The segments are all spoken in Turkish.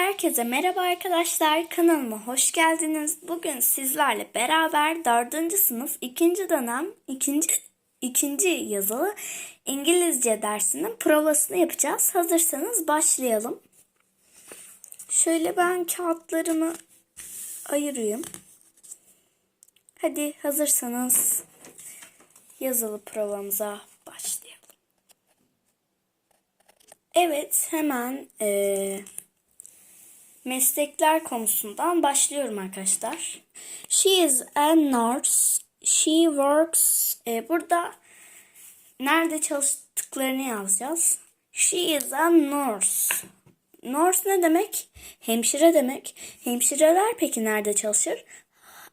Herkese merhaba arkadaşlar. Kanalıma hoş geldiniz. Bugün sizlerle beraber 4. sınıf 2. dönem 2. ikinci yazılı İngilizce dersinin provasını yapacağız. Hazırsanız başlayalım. Şöyle ben kağıtlarımı ayırayım. Hadi hazırsanız yazılı provamıza başlayalım. Evet hemen eee meslekler konusundan başlıyorum arkadaşlar. She is a nurse. She works. E, burada nerede çalıştıklarını yazacağız. She is a nurse. Nurse ne demek? Hemşire demek. Hemşireler peki nerede çalışır?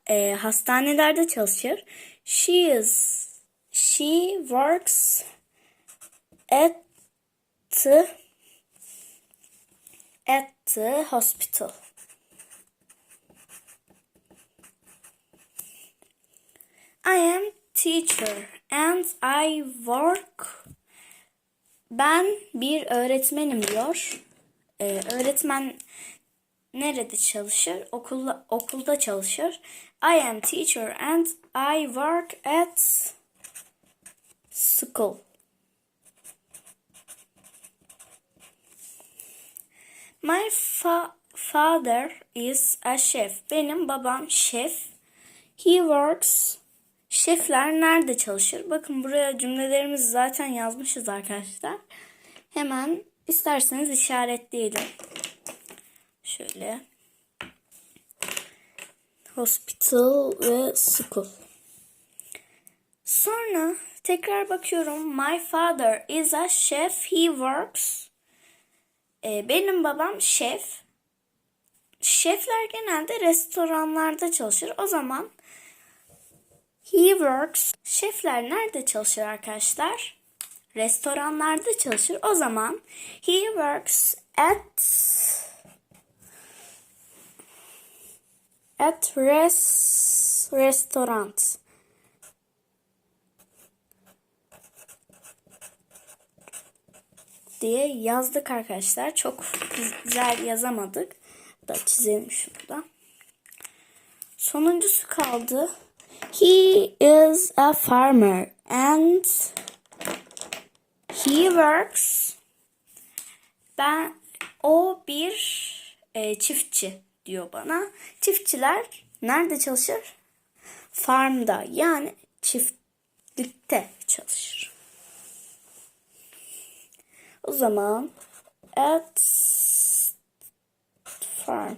E, hastanelerde çalışır. She is. She works at at the hospital. I am teacher and I work. Ben bir öğretmenim diyor. Ee, öğretmen nerede çalışır? Okulda, okulda çalışır. I am teacher and I work at school. My fa- father is a chef. Benim babam şef. He works. Şefler nerede çalışır? Bakın buraya cümlelerimizi zaten yazmışız arkadaşlar. Hemen isterseniz işaretleyelim. Şöyle. Hospital ve school. Sonra tekrar bakıyorum. My father is a chef. He works. Ee, benim babam şef. Şefler genelde restoranlarda çalışır. O zaman he works. Şefler nerede çalışır arkadaşlar? Restoranlarda çalışır. O zaman he works at at res restaurant. Diye yazdık arkadaşlar. Çok güzel yazamadık. Da çizelim şurada. Sonuncusu kaldı. He is a farmer and he works. Ben o bir e, çiftçi diyor bana. Çiftçiler nerede çalışır? Farmda yani çiftlikte çalışır. O zaman at farm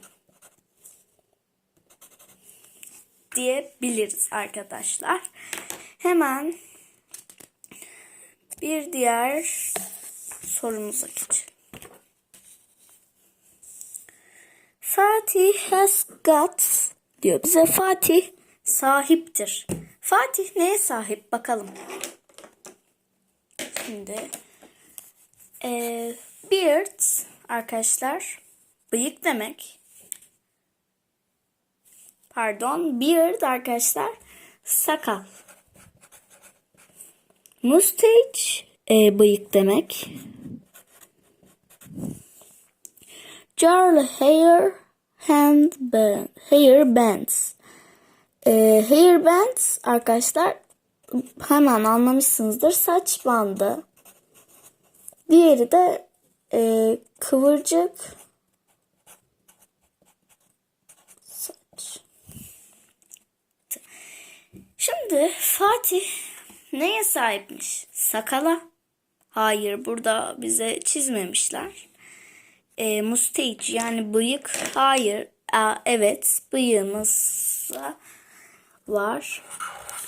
diyebiliriz arkadaşlar. Hemen bir diğer sorumuza geçelim. Fatih has got diyor bize Fatih sahiptir. Fatih neye sahip bakalım. Şimdi ee, beard arkadaşlar bıyık demek. Pardon beard arkadaşlar sakal. Mustache e, bıyık demek. Charlie hair hand band, hair bands. E, hair bands arkadaşlar hemen anlamışsınızdır saç bandı. Diğeri de e, kıvırcık saç. Şimdi Fatih neye sahipmiş? Sakala. Hayır burada bize çizmemişler. E, mustache yani bıyık. Hayır. Aa, evet bıyığımız var.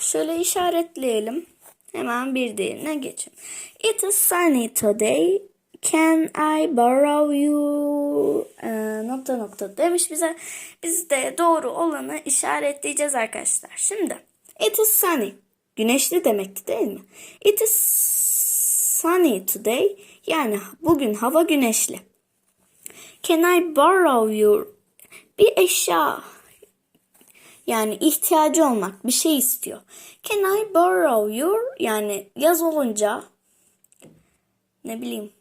Şöyle işaretleyelim. Hemen bir diğerine geçelim. It is sunny today. Can I borrow you? Ee, nokta nokta demiş bize. Biz de doğru olanı işaretleyeceğiz arkadaşlar. Şimdi it is sunny. Güneşli demekti değil mi? It is sunny today. Yani bugün hava güneşli. Can I borrow your? Bir eşya yani ihtiyacı olmak bir şey istiyor. Can I borrow your? Yani yaz olunca ne bileyim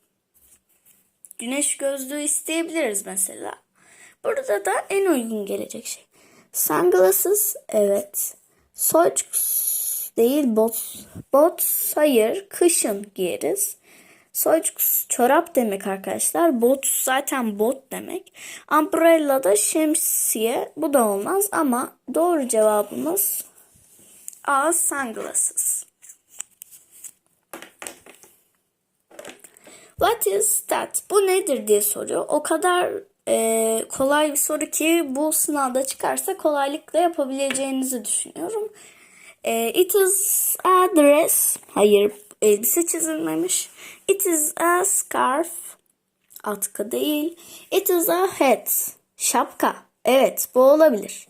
güneş gözlüğü isteyebiliriz mesela. Burada da en uygun gelecek şey. Sunglasses evet. Socks değil bot. Bot hayır kışın giyeriz. Socks çorap demek arkadaşlar. Bot zaten bot demek. Umbrella da şemsiye. Bu da olmaz ama doğru cevabımız A. Sunglasses. What is that? Bu nedir diye soruyor. O kadar e, kolay bir soru ki bu sınavda çıkarsa kolaylıkla yapabileceğinizi düşünüyorum. E, it is a dress. Hayır elbise çizilmemiş. It is a scarf. Atkı değil. It is a hat. Şapka. Evet bu olabilir.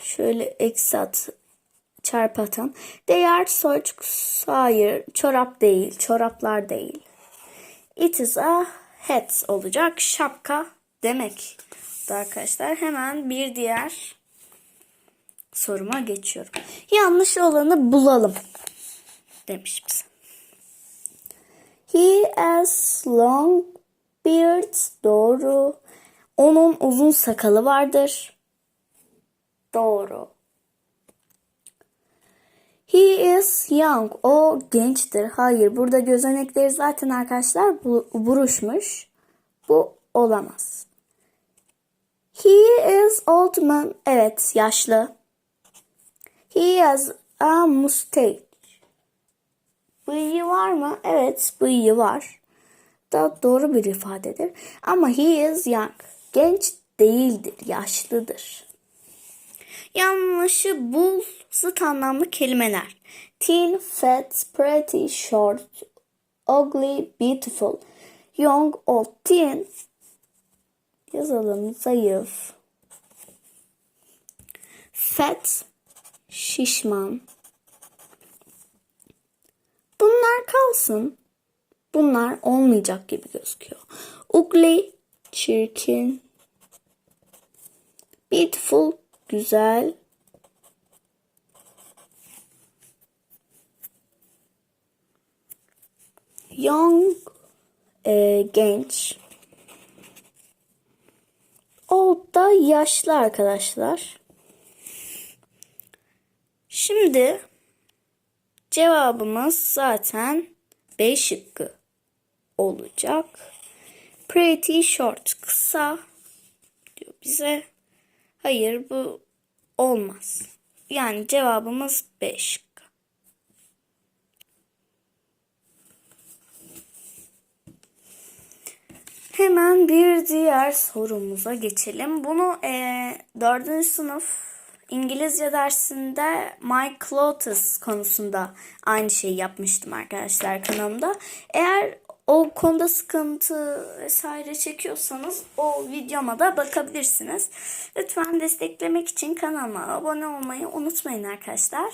Şöyle eksi at çarpı atan. They are socks. Hayır çorap değil. Çoraplar değil. It is a hat olacak. Şapka demek. Arkadaşlar hemen bir diğer soruma geçiyorum. Yanlış olanı bulalım demiş bize. He has long beard. Doğru. Onun uzun sakalı vardır. Doğru. He is young. O gençtir. Hayır. Burada gözenekleri zaten arkadaşlar bu, buruşmuş. Bu olamaz. He is old man. Evet. Yaşlı. He has a mustache. Bıyığı var mı? Evet. Bıyığı var. Da doğru bir ifadedir. Ama he is young. Genç değildir. Yaşlıdır. Yanlışı bul zıt anlamlı kelimeler. Thin, fat, pretty, short, ugly, beautiful, young, old, thin. Yazalım zayıf. Fat, şişman. Bunlar kalsın. Bunlar olmayacak gibi gözüküyor. Ugly, çirkin. Beautiful, güzel. Young, e, genç. Old da yaşlı arkadaşlar. Şimdi cevabımız zaten B şıkkı olacak. Pretty short kısa diyor bize. Hayır bu olmaz. Yani cevabımız B şıkkı. Hemen bir diğer sorumuza geçelim. Bunu e, 4. sınıf İngilizce dersinde My Clothes konusunda aynı şeyi yapmıştım arkadaşlar kanalımda. Eğer o konuda sıkıntı vesaire çekiyorsanız o videoma da bakabilirsiniz. Lütfen desteklemek için kanalıma abone olmayı unutmayın arkadaşlar.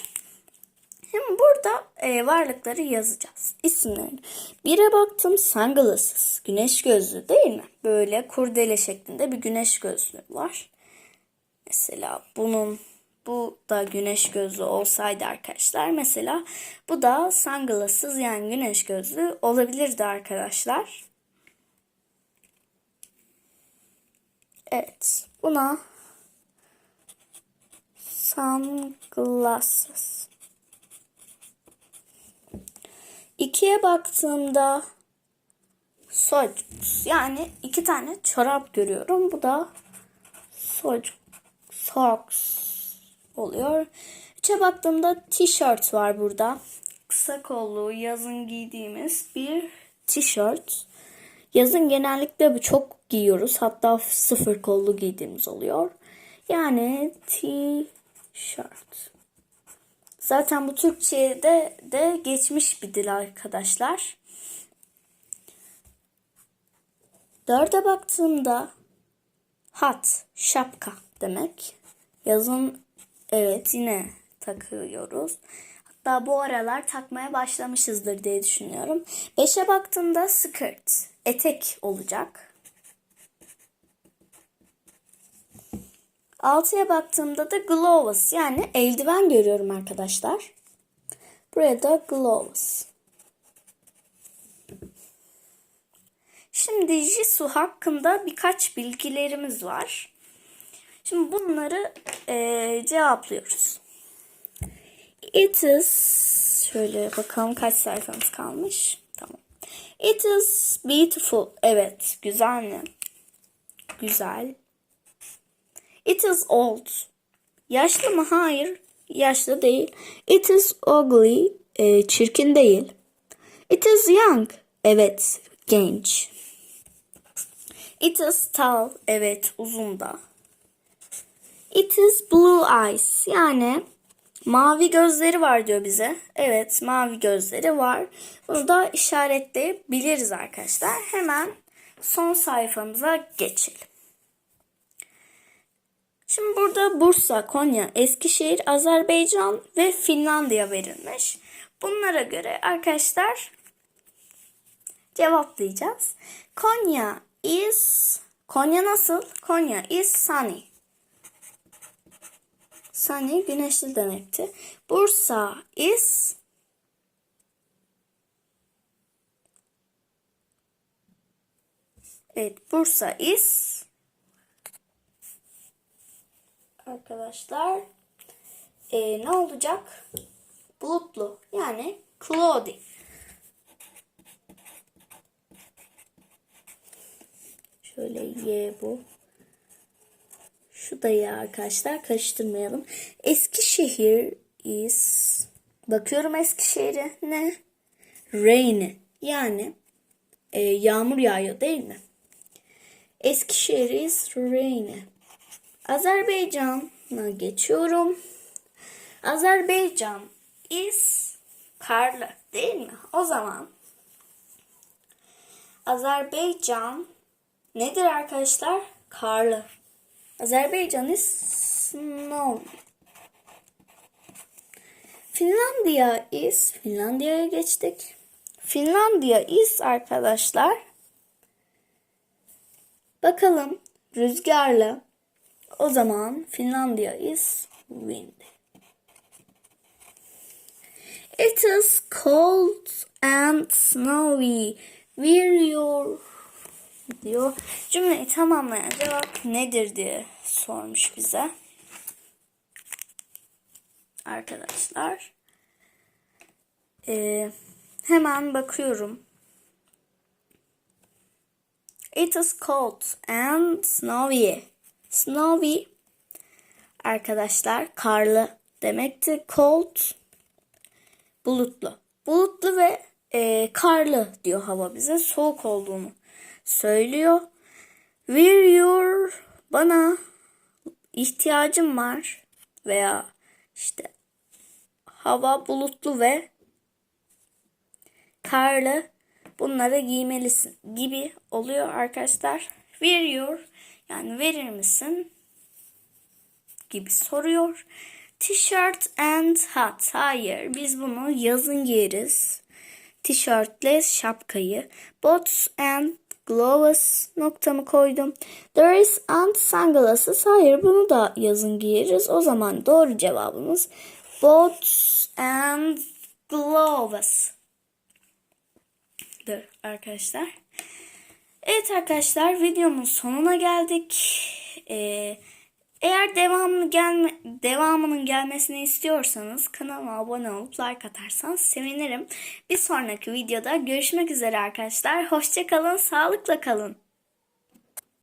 Şimdi burada e, varlıkları yazacağız. İsimlerini. Bire baktım sunglasses. Güneş gözlüğü değil mi? Böyle kurdele şeklinde bir güneş gözlüğü var. Mesela bunun bu da güneş gözlüğü olsaydı arkadaşlar. Mesela bu da sunglasses yani güneş gözlüğü olabilirdi arkadaşlar. Evet. Buna sunglasses. İkiye baktığımda socks yani iki tane çorap görüyorum. Bu da socks oluyor. Üçe baktığımda tişört var burada. Kısa kollu yazın giydiğimiz bir tişört. Yazın genellikle bu çok giyiyoruz. Hatta sıfır kollu giydiğimiz oluyor. Yani tişört. Zaten bu Türkçe'de de geçmiş bir dil arkadaşlar. Dörde baktığımda hat, şapka demek. Yazın evet yine takıyoruz. Hatta bu aralar takmaya başlamışızdır diye düşünüyorum. Beşe baktığımda skirt, etek olacak. Altıya baktığımda da gloves yani eldiven görüyorum arkadaşlar. Buraya da gloves. Şimdi Jisoo hakkında birkaç bilgilerimiz var. Şimdi bunları eee, cevaplıyoruz. It is şöyle bakalım kaç sayfamız kalmış. Tamam. It is beautiful. Evet, güzel mi? Güzel. It is old. Yaşlı mı? Hayır. Yaşlı değil. It is ugly. e, çirkin değil. It is young. Evet. Genç. It is tall. Evet. Uzun da. It is blue eyes. Yani mavi gözleri var diyor bize. Evet. Mavi gözleri var. Bunu da işaretleyebiliriz arkadaşlar. Hemen son sayfamıza geçelim. Şimdi burada Bursa, Konya, Eskişehir, Azerbaycan ve Finlandiya verilmiş. Bunlara göre arkadaşlar cevaplayacağız. Konya is Konya nasıl? Konya is sunny. Sunny güneşli demekti. Bursa is Evet, Bursa is arkadaşlar e, ne olacak? Bulutlu yani cloudy. Şöyle Y bu. Şu da Y arkadaşlar karıştırmayalım. Eskişehir is bakıyorum Eskişehir'e ne? Rainy yani e, yağmur yağıyor değil mi? Eskişehir is rainy. Azerbaycan'a geçiyorum. Azerbaycan is karlı değil mi? O zaman Azerbaycan nedir arkadaşlar? Karlı. Azerbaycan is snow. Finlandiya is Finlandiya'ya geçtik. Finlandiya is arkadaşlar bakalım rüzgarlı. O zaman Finlandiya is windy. It is cold and snowy. Where your diyor. Cümleyi tamamlayan cevap nedir diye sormuş bize. Arkadaşlar. Ee, hemen bakıyorum. It is cold and snowy. Snowy arkadaşlar karlı demekti. Cold bulutlu. Bulutlu ve e, karlı diyor hava bize. Soğuk olduğunu söylüyor. Where your bana ihtiyacım var veya işte hava bulutlu ve karlı bunları giymelisin gibi oluyor arkadaşlar. Where your yani verir misin gibi soruyor. T-shirt and hat. Hayır biz bunu yazın giyeriz. Tişörtle şapkayı. Boots and gloves noktamı koydum. Dress and sunglasses. Hayır bunu da yazın giyeriz. O zaman doğru cevabımız boots and gloves. Dur arkadaşlar. Evet arkadaşlar videomun sonuna geldik. Ee, eğer devamını gelme, devamının gelmesini istiyorsanız kanalıma abone olup like atarsanız sevinirim. Bir sonraki videoda görüşmek üzere arkadaşlar. Hoşçakalın, sağlıkla kalın.